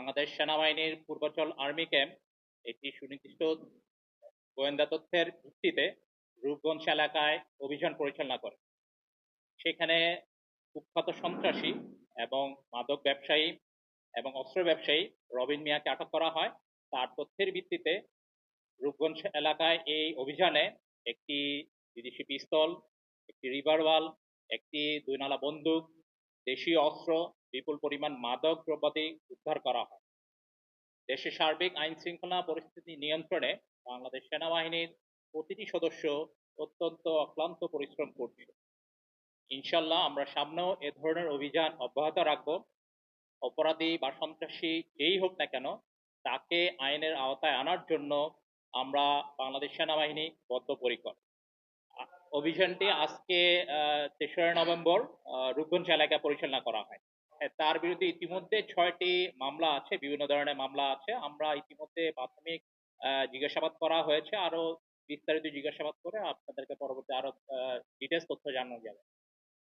বাংলাদেশ সেনাবাহিনীর Purbachal army camp, একটি সুনির্দিষ্ট গোয়েন্দা তথ্যের ভিত্তিতে রূপগঞ্জ এলাকায় অভিযান পরিচালনা করে। সেখানে কুখ্যাত সন্ত্রাসী এবং মাদক ব্যবসায়ী এবং অস্ত্র ব্যবসায়ী রবিন মিয়াকে আটক করা হয়। তার তথ্যের ভিত্তিতে রূপগঞ্জ এলাকায় এই অভিযানে একটি বিদেশি পিস্তল, একটি রিভারওয়াল, একটি দুই নালা বন্দুক, দেশীয় অস্ত্র বিপুল পরিমাণ মাদক দ্রব্যাদি উদ্ধার করা হয়। দেশের সার্বিক আইন শৃঙ্খলা পরিস্থিতি নিয়ন্ত্রণে বাংলাদেশ সেনাবাহিনীর প্রতিটি সদস্য অত্যন্ত অক্লান্ত পরিশ্রম করছে। ইনশাল্লাহ আমরা সামনেও এ ধরনের অভিযান অব্যাহত রাখব। অপরাধী বা সন্ত্রাসী যেই হোক না কেন তাকে আইনের আওতায় আনার জন্য আমরা বাংলাদেশ সেনাবাহিনী বদ্ধপরিকর। অভিযানটি আজকে তেসরা নভেম্বর রূপগঞ্জ এলাকায় পরিচালনা করা হ্যাঁ, তার বিরুদ্ধে ইতিমধ্যে ছয়টি মামলা আছে, বিভিন্ন ধরনের মামলা আছে। আমরা ইতিমধ্যে প্রাথমিক জিজ্ঞাসাবাদ করা হয়েছে। আরও বিস্তারিত জিজ্ঞাসাবাদ করে আপনাদেরকে পরবর্তী আরও ডিটেলস তথ্য জানানো যাবে।